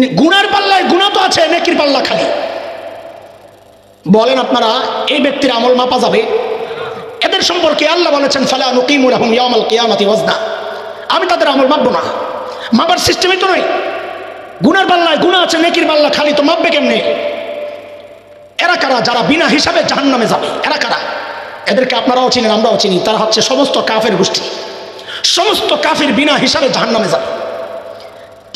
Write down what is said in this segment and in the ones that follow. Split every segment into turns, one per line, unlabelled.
গুনার পাল্লায় গুণা তো আছে, নেকির পাল্লা খালি। বলেন আপনারা, এই ব্যক্তির আমল মাপা যাবে? এদের সম্পর্কে আল্লাহ বলেছেন, ফালা নুকিমুর আহম ইয়ামাল কিয়ামাতি ওয়াজনা। আমি তাদের আমল মাপবো না। মাপার সিস্টেমই তো নয়। গুনার পাল্লায় গুণা আছে, নেকির পাল্লা খালি, তো মাপবে কেমনে? এরা কারা? যারা বিনা হিসাবে জাহান নামে যাবে। এরা কারা? এদেরকে আপনারাও চিনেন, আমরাও চিনি। তারা হচ্ছে সমস্ত কাফের গোষ্ঠী। সমস্ত কাফের বিনা হিসাবে জাহান নামে যাবে।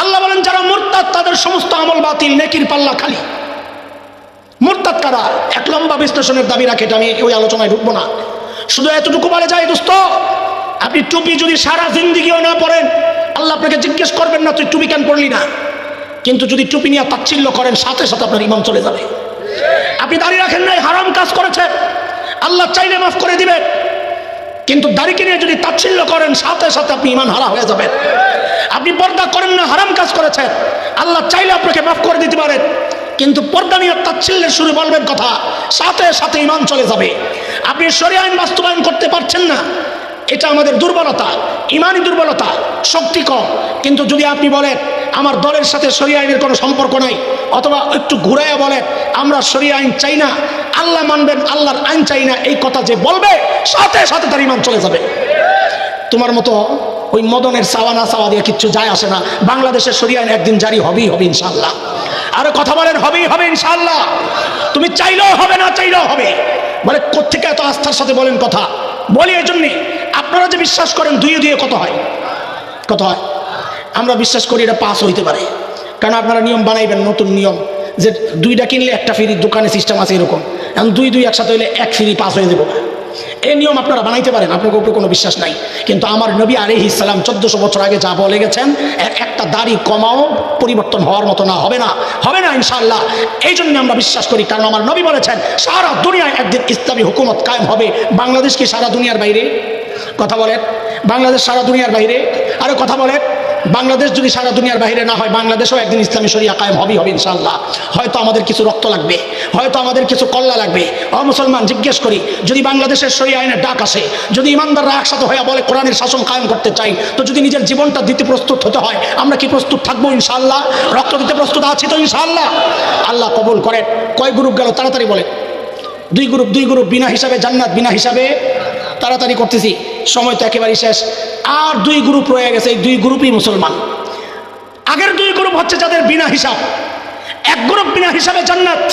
আল্লাহ বলেন, যারা মোরতাদ, তাদের সমস্ত আমল বাতিল, নেকির পাল্লা খালি। মোরতাদ কারা? এক লম্বা বিশ্লেষণের দাবি রাখে আমি ওই আলোচনায় ঢুকবো না। শুধু এতটুকু বলে যায়, দোস্ত, আপনি টুপি যদি সারা জিন্দিগিও না পড়েন আল্লাহ আপনাকে জিজ্ঞেস করবেন না, তুই টুপি কেন পড়লি না? কিন্তু যদি টুপি নিয়ে তাচ্ছিল্য করেন, সাথে সাথে আপনার ইমান চলে যাবে। আপনি দাঁড়িয়ে রাখেন নাই, হারাম কাজ করেছেন। আল্লাহ চাইলে মাফ করে দিবেন। কিন্তু দাড়িকে নিয়ে যদি তাচ্ছিল্য করেন, সাথে সাথে আপনি ইমান হারা হয়ে যাবেন। আপনি পর্দা করেন না, হারাম কাজ করেছেন। আল্লাহ চাইলে আপনাকে মাফ করে দিতে পারেন। কিন্তু পর্দা নিয়ে তাচ্ছিল্যের শুরু বলবেন কথা, সাথে সাথে ইমান চলে যাবে। আপনি সরিয়ে আইন বাস্তবায়ন করতে পারছেন না। এটা আমাদের দুর্বলতা। ইমানই দুর্বলতা, শক্তি কম। কিন্তু যদি আপনি বলেন, আমার দলের সাথে সরি আইনের কোনো সম্পর্ক নাই, অথবা একটু ঘুরাইয়া বলেন, আমরা সরি আইন চাই না, আল্লাহ মানবেন, আল্লাহর আইন চাই না, এই কথা যে বলবে, সাথে সাথে তার ইমান চলে যাবে। তোমার মতো ওই মদনের চাওয়া না চাওয়া দিয়ে কিচ্ছু যায় আসে না। বাংলাদেশের আইন একদিন জারি হবেই হবে ইনশাল্লাহ আরও কথা বলেন, হবেই হবে ইনশাল্লাহ তুমি চাইলেও হবে না, চাইলেও হবে। বলে কোথেকে এত আস্থার সাথে বলেন কথা? বলি, এই জন্যে। আপনারা যে বিশ্বাস করেন, দুইয়ে দুইয়ে কত হয়? কত হয়? আমরা বিশ্বাস করি এটা পাস হইতে পারে। কারণ আপনারা নিয়ম বানাইবেন, নতুন নিয়ম, যে দুইটা কিনলে একটা ফ্রি দোকানে সিস্টেম আছে এরকম। এখন দুই দুই একসাথে হইলে এক ফ্রি পাস হয়ে যাব। এই নিয়ম আপনারা বানাইতে পারেন, আপনার উপরে কোনো বিশ্বাস নাই। কিন্তু আমার নবী আলী ইসলাম চোদ্দশো বছর আগে যা বলে গেছেন একটা দাড়ি কমাও, পরিবর্তন হওয়ার মতো না, হবে না। হবে না ইনশাল্লাহ এই জন্য আমরা বিশ্বাস করি, কারণ আমার নবী বলেছেন, সারা দুনিয়ায় একদিন ইসলামী হুকুমত কায়েম হবে। বাংলাদেশ কি সারা দুনিয়ার বাইরে? কথা বলেন। বাংলাদেশ সারা দুনিয়ার বাইরে আরে কথা বলেন। বাংলাদেশ যদি সারা দুনিয়ার বাইরে না হয়, বাংলাদেশও একদিন ইসলামী শরিয়া কায়েম হবে হবে ইনশাল্লাহ হয়তো আমাদের কিছু রক্ত লাগবে, হয়তো আমাদের কিছু কল্লা লাগবে। মুসলমান, জিজ্ঞেস করি, যদি বাংলাদেশের শরিয়া আইনের ডাক আসে, যদি ইমানদাররা একসাথে হয়ে বলে, কোরআনের শাসন কায়েম করতে চাই, তো যদি নিজের জীবনটা দিতে প্রস্তুত হতে হয়, আমরা কি প্রস্তুত থাকব ইনশাল্লাহ রক্ত দিতে প্রস্তুত আছি তো ইনশাল্লাহ আল্লাহ কবুল করেন। কয় গ্রুপ গেল? তাড়াতাড়ি বলে দুই গ্রুপ দুই গ্রুপ, বিনা হিসাবে জান্নাত, বিনা হিসাবে তাড়াতাড়ি করতেছি। সময় তো একেবারেই শেষ আর দুই গ্রুপ রয়ে গেছে এই দুই গ্রুপই মুসলমান আগের দুই গ্রুপ হচ্ছে যাদের বিনা হিসাব এক গ্রুপ বিনা হিসাবে জান্নাত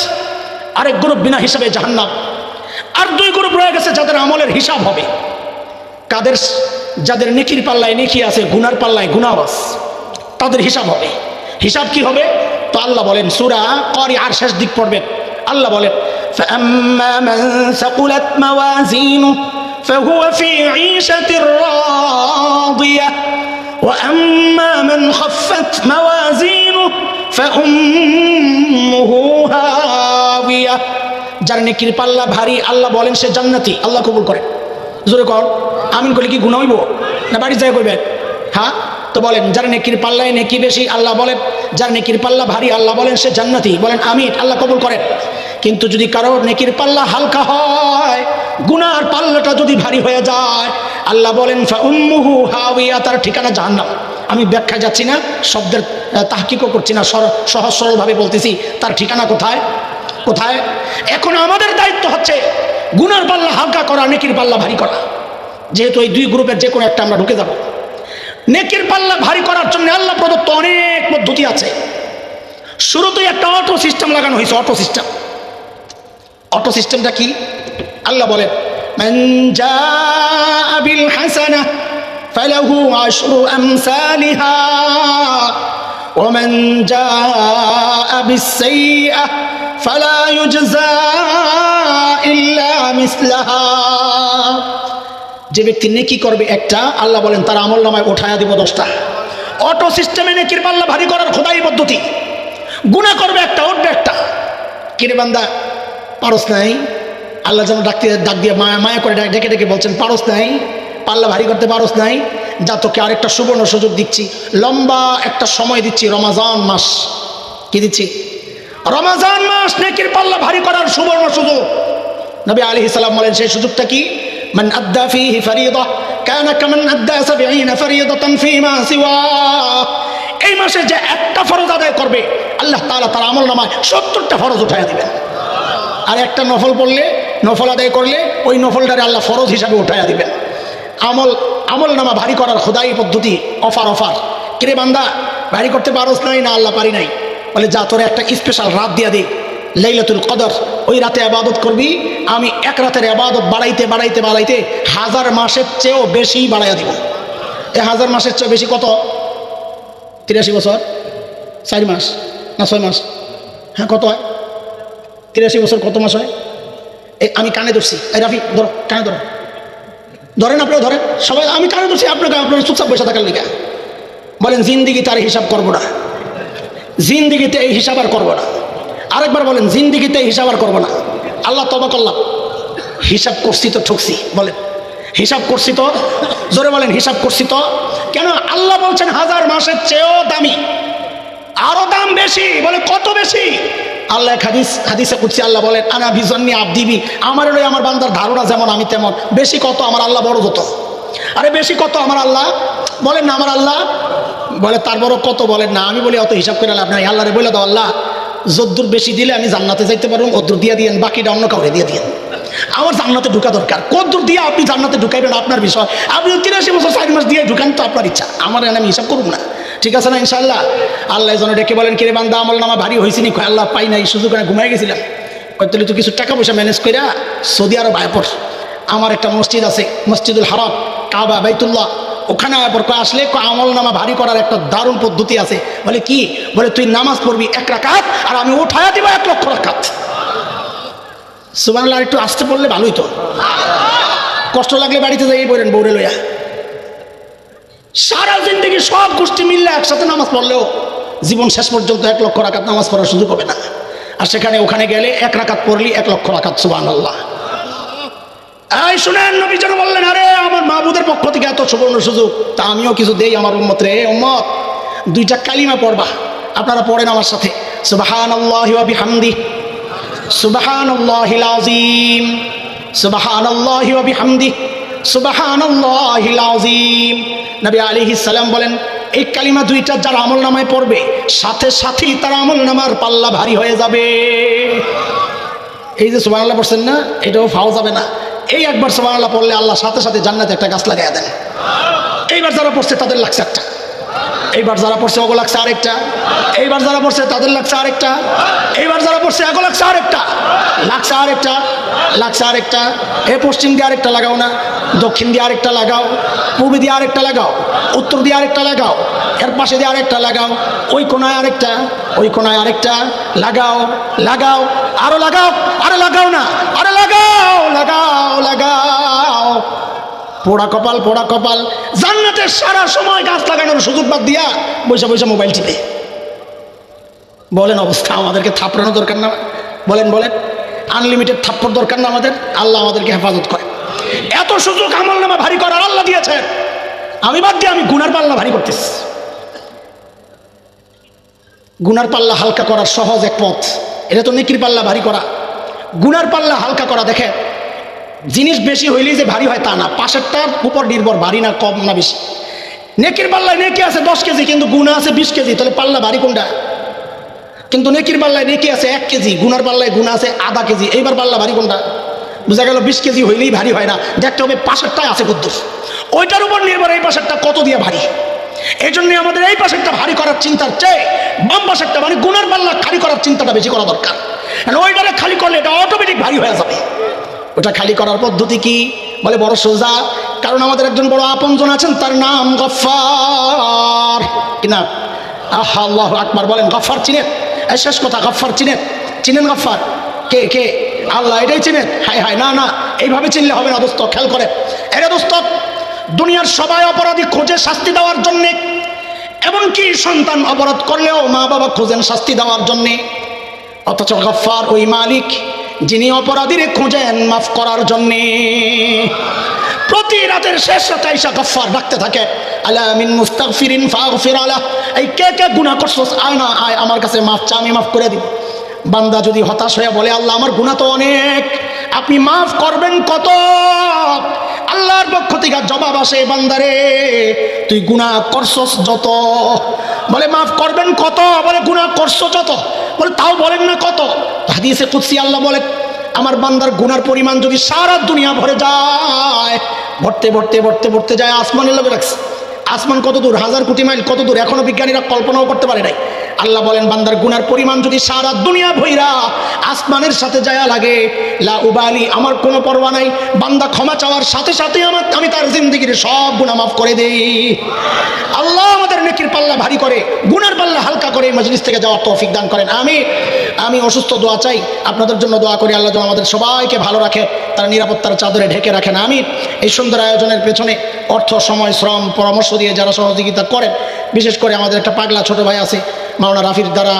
আরেক গ্রুপ বিনা হিসাবে জাহান্নাম আর দুই গ্রুপ রয়ে গেছে যাদের আমলের হিসাব হবে কাদের যাদের নেকির পাল্লায় নেকি আছে গুনার পাল্লায় গুনাবাস তাদের হিসাব হবে হিসাব কি হবে তো আল্লাহ বলেন সুরা করি আর শেষ দিক পড়বেন আল্লাহ বলেন فأما من ثقلت موازينه فهو في عيشة راضية وأما من خفت موازينه فأمه هاوية যার নেকির পাল্লা ভারী আল্লাহ বলেন সে জান্নাতি আল্লাহ কবুল করে জোরে কর আমিন করলে কি গুণা হইব না বাড়ি যায় কইবেন হ্যাঁ তো বলেন যার নেকির পাল্লায় নেকি বেশি আল্লাহ বলেন যার নেকির পাল্লা ভারী আল্লাহ বলেন সে জান্নাতি বলেন আমিন আল্লাহ কবুল করেন কিন্তু যদি কারো নেকির পাল্লা হালকা হয় গুনার পাল্লাটা যদি ভারী হয়ে যায়, আল্লাহ বলেন উম্মুহু তার ঠিকানা জাহান্নাম। আমি ব্যাখ্যা যাচ্ছি না, শব্দের তাহকিকও করছি না সহজ সরলভাবে বলতেছি, তার ঠিকানা কোথায়? কোথায়? এখন আমাদের দায়িত্ব হচ্ছে গুনার পাল্লা হালকা করা, নেকির পাল্লা ভারী করা। যেহেতু এই দুই গ্রুপের যে কোনো একটা আমরা ঢুকে যাব। নেকির পাল্লা ভারী করার জন্য আল্লাহ প্রদত্ত অনেক পদ্ধতি আছে। শুরুতেই একটা অটো সিস্টেম লাগানো হয়েছে, অটো সিস্টেম। অটো সিস্টেমটা কি? আল্লাহ বলেন من جاء بالحسنة فله عشر أمثالها ومن جاء بالسيئة فلا يجزى إلا مثلها যে ব্যক্তি নেকি করবে একটা আল্লাহ বলেন তার আমল নামায় ওঠায়া দিব দশটা অটো সিস্টেমে নেকির পাল্লা ভারী করার খোদাই পদ্ধতি গুণা করবে একটা উঠবে একটা কিরে বান্দা পারস নাই আল্লাহ যেন ডাকতে ডাক দিয়ে মায়া মায়া করে ডাক- ডেকে বলছেন, পারস নাই। পাল্লা ভারী করতে পারস নাই। যা তোকে আরেকটা সুবর্ণ সুযোগ দিচ্ছি। লম্বা একটা সময় দিচ্ছি, রমাজান মাস। কি দিচ্ছি? রমাজান মাস নেকির পাল্লা ভারী করার সুবর্ণ সুযোগ। নবী আলাইহিস সালাম বলেন, সেই সুযোগটা কি? মান আদ্দা ফিহি ফারিদা, কানা কামান আদ্দা 70 ফারিদাতান ফিমা সিওয়া। এই মাসে যে একটা ফরজ আদায় করবে, আল্লাহ তাআলা তার আমল আমলনামায় 70টা ফরজ উঠায় দিবেন। আর একটা নফল পড়লে নফল আদায় করলে ওই নফলটারে আল্লাহ ফরজ হিসাবে উঠাইয়া দিবেন। আমল আমল নামা ভারী করার খোদাই পদ্ধতি, অফার অফার। কিরে বান্দা, ভারী করতে পারোস নাই না আল্লাহ পারি নাই? বলে, যা, তোরে একটা স্পেশাল রাত দিয়া দিই লাইলাতুল কদর। ওই রাতে আবাদত করবি, আমি এক রাতের আবাদত বাড়াইতে বাড়াইতে বাড়াইতে হাজার মাসের চেয়েও বেশি বাড়াইয়া দিব। এ হাজার মাসের চেয়েও বেশি কত? তিরাশি বছর? চার মাস না ছয় মাস? হ্যাঁ কত হয়? তিরাশি বছর কত মাস হয়? আমি কানে ধরছি। এই, রাফি, ধরো, কানে ধরো। ধরেন আপনারা, ধরেন। সবাই, আমি কানে ধরছি আপনাকে আপনার চুপচাপ বসে থাকার লিখা। বলেন জিন্দিগি তার হিসাব করব না। জিন্দিগিতে এই হিসাব আর করব না। আরেকবার বলেন, জিন্দিগিতে এই হিসাব আর করব না। আল্লাহ তবা করলাম। হিসাব করছি তো ঠকছি, বলেন। হিসাব করছি তো, জোরে বলেন, হিসাব করছি তো। কেন? আল্লাহ বলছেন, হাজার মাসের চেয়েও দামি। আরও দাম বেশি, বলে, কত বেশি? আল্লাহ হাদিস, হাদিসে কুচ্ছি আল্লাহ বলেন, আনা ভিজন্নি আবদিবি। আমার হলো আমার বান্দার ধারণা যেমন, আমি তেমন। বেশি কত আমার আল্লাহ বড় যত। আরে বেশি কত আমার আল্লাহ? বলেন না আমার আল্লাহ? বলে, তার বড় কত? বলেন, না, আমি বলি, অত হিসাব করে লাভ নাই। আল্লাহরে বলে দাও, আল্লাহ। যদ্দুর বেশি দিলে আমি জান্নাতে যাইতে পারব, অদ্দুর দিয়ে দিয়েন, বাকিটা অন্য কাউরে দিয়ে দিয়েন। আমার জান্নাতে ঢুকা দরকার। কদ্দুর দিয়ে আপনি জান্নাতে ঢুকাইবেন আপনার বিষয়। আপনি তিরাশি বছর চার মাস দিয়ে ঢুকান তো আপনার ইচ্ছা। আমার আমি হিসাব করুন না। ঠিক আছে না ইনশাল্লাহ আল্লাহ যেন ডেকে বলেন, কিরে বান্দা, আমল নামা ভারী হয়েছি নি? আল্লাহ, পাই নাই, সুযোগ করে ঘুমাই গেছিলাম। তাহলে তো কিছু টাকা পয়সা ম্যানেজ কইরা সৌদি আরব আয়পর আমার একটা মসজিদ আছে, মসজিদুল হারাম, কাবা, বাইতুল্লাহ। ওখানে আয়পর আসলে আমল নামা ভারী করার একটা দারুণ পদ্ধতি আছে। বলে, কি? বলে, তুই নামাজ পড়বি এক রাকাত আর আমি উঠায়া দিব এক লক্ষ রাকাত। সুবাংলা একটু আসতে পড়লে ভালোই তো। কষ্ট লাগলে বাড়িতে যাই পড়েন বৌরে লইয়া। সারা জিন্দগি সব গোষ্ঠী মিললে একসাথে নামাজ পড়লেও জীবন শেষ পর্যন্ত এক লক্ষ রাকাত নামাজ পড়ার সুযোগ হবে না। আর সেখানে ওখানে গেলে এক রাকাত পড়লি এক লক্ষ রাকাত সুবান আল্লাহ এই শুনেন নবী যেন বললেন, আরে, আমার মাহবুদের পক্ষ থেকে এত সুবর্ণ সুযোগ, তা আমিও কিছু দেই আমার উম্মত রে, উম্মত। দুইটা কালিমা পড়বা, আপনারা পড়েন আমার সাথে। সুবাহান আল্লাহ বিহামদি সুবাহান আল্লাহিল আজিম সুবাহান আল্লাহ বিহামদি আজিম নবী আলী সালাম বলেন, এই কালিমা দুইটা যারা আমল নামায় পড়বে, সাথে সাথেই তার আমল নামার পাল্লা ভারী হয়ে যাবে। এই যে সুবাহ আল্লাহ পড়ছেন না, এটাও ফাও যাবে না। এই একবার সুবাহ পড়লে আল্লাহ সাথে সাথে জান্নাতে একটা গাছ লাগাই দেন। এইবার যারা পড়ছে তাদের লাগছে একটা। এইবার যারা পড়ছে, ওগো লাগছে আরেকটা। এইবার যারা পড়ছে, তাদের লাগছে আরেকটা। এইবার যারা পড়ছে, এগো লাগছে আরেকটা। লাগছে আরেকটা লাগছে আরেকটা। এ পশ্চিম দিয়ে আরেকটা লাগাও না, দক্ষিণ দিয়ে আরেকটা লাগাও, পূর্ব দিয়ে আরেকটা লাগাও, উত্তর দিয়ে আরেকটা লাগাও, এর পাশে দিয়ে আরেকটা লাগাও, ওই কোনায় আরেকটা, ওই কোনায় আরেকটা। লাগাও লাগাও, আরও লাগাও, আরে লাগাও না, আরে লাগাও লাগাও লাগাও। পোড়া কপাল পোড়া কপাল। জান্নাতের সারা সময় গাছ লাগানোর সুযোগ বাদ দিয়া বৈশা বৈশা মোবাইল টিপে। বলেন অবস্থা, আমাদেরকে থাপড়ানো দরকার না। বলেন বলেন আনলিমিটেড থাপ্পড় দরকার না আমাদের। আল্লাহ আমাদেরকে হেফাজত করে এত সুযোগ আমল নামা ভারী করার আল্লাহ দিয়েছেন। আমি বাদ দিয়ে আমি গুনার পাল্লা ভারী করতেছি। গুনার পাল্লা হালকা করার সহজ এক পথ। এটা তো নেকির পাল্লা ভারী করা। গুনার পাল্লা হালকা করা দেখে জিনিস বেশি হইলেই যে ভারী হয় তা না। পাশেরটার উপর নির্ভর, ভারী না কম না বেশি। নেকির পাল্লায় নেকি আছে দশ কেজি, কিন্তু গুণা আছে বিশ কেজি, তাহলে পাল্লা ভারী কোনটা? কিন্তু নেকির পাল্লায় নেকি আছে এক কেজি, গুনার পাল্লায় গুণা আছে আধা কেজি, এইবার পাল্লা ভারী কোনটা? বোঝা গেল বিশ কেজি হইলেই ভারী হয় না। দেখতে হবে পাশেরটাই আছে কুদ্দুর ওইটার উপর নির্ভর এই পাশেরটা কত দিয়ে ভারী। এই জন্য আমাদের এই পাশেরটা ভারী করার চিন্তার চেয়ে বাম পাশেরটা মানে গুনার পাল্লা খালি করার চিন্তাটা বেশি করা দরকার। ওইটারে খালি করলে এটা অটোমেটিক ভারী হয়ে যাবে। ওটা খালি করার পদ্ধতি কি? বলে বড় সোজা, কারণ আমাদের একজন বড় আপনজন আছেন, তার নাম গফার কি না আহা, আল্লাহ আকবার, বলেন গফার চিনেন? শেষ কথা গফার চিনেন? চিনেন গফার কে কে? আল্লাহ এটাই চিনেন? হায় হায়, না না, এইভাবে চিনলে হবে না, দোস্ত, খেয়াল করে এরে দোস্ত, দুনিয়ার সবাই অপরাধী খোঁজে শাস্তি দেওয়ার জন্যে, এমনকি সন্তান অপরাধ করলেও মা বাবা খোঁজেন শাস্তি দেওয়ার জন্যে। অথচ গফার ওই মালিক যিনি অপরাধীরে খোঁজেন মাফ করার জন্যে। প্রতি রাতের শেষ রাতে আইসা গফার ডাকতে থাকে, আলা মিন মুস্তাগফিরিন ফাগফির আলা এই কে কে গুনাহ করছস? আয় না, আয়, আমার কাছে মাফ চা, আমি মাফ করে দিব বান্দা যদি হতাশ হয়ে বলে, আল্লাহ, আমার গুনাহ তো অনেক, আপনি মাফ করবেন কত? আল্লাহর পক্ষ থেকে জবাব আসে, বান্দারে, তুই গুনাহ করছস যত বলে, মাফ করবেন কত? বলে গুণা করছ যত? বলে, তাও বলেন না কত? হাদিসে কুৎসি আল্লাহ বলে, আমার বান্দার গুনার পরিমাণ যদি সারা দুনিয়া ভরে যায়, ভরতে ভরতে ভরতে ভরতে যায়, আসমানের লোক রাখছে। আসমান কত দূর? হাজার কোটি মাইল কত দূর? এখনও বিজ্ঞানীরা কল্পনাও করতে পারে নাই। আল্লাহ বলেন, বান্দার গুনার পরিমাণ যদি সারা দুনিয়া ভৈরা আসমানের সাথে যায়া লাগে, লা উবালি, আমার কোনো পরোয়া নাই। বান্দা ক্ষমা চাওয়ার সাথে সাথে আমার আমি তার জিন্দিগির সব গুণা মাফ করে দেই। আল্লাহ আমাদের নেকির পাল্লা ভারী করে, গুনার পাল্লা হালকা করে মজলিস থেকে যাওয়ার তৌফিক দান করেন। আমি আমি অসুস্থ, দোয়া চাই। আপনাদের জন্য দোয়া করি, আল্লাহ যেন আমাদের সবাইকে ভালো রাখে, তার নিরাপত্তার চাদরে ঢেকে রাখেন আমি এই সুন্দর আয়োজনের পেছনে অর্থ, সময়, শ্রম, পরামর্শ দিয়ে যারা সহযোগিতা করেন, বিশেষ করে আমাদের একটা পাগলা ছোট ভাই আছে মাওনা রাফির দ্বারা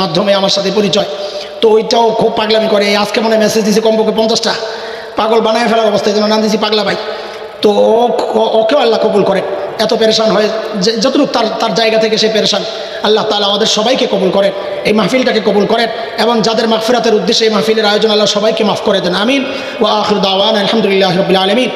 মাধ্যমে আমার সাথে পরিচয়। তো ওইটাও খুব পাগলামি করে আজকে মনে মেসেজ দিয়েছে কমপক্ষে পঞ্চাশটা। পাগল বানায় ফেলার অবস্থায় যেন নাম দিয়েছি পাগলা ভাই। তো ওকেও আল্লাহ কবুল করেন। এত পেরেশান হয় যতটুকু তার তার জায়গা থেকে সে পেরেশান, আল্লাহ তালা আমাদের সবাইকে কবুল করেন, এই মাহফিলটাকে কবুল করেন, এবং যাদের মাহফিরাতের উদ্দেশ্যে এই মাহফিলের আয়োজন, আল্লাহ সবাইকে মাফ করে দেন, আমিন। ও আখর দাওয়ান আলহামদুলিল্লাহ রবিল আলমিন।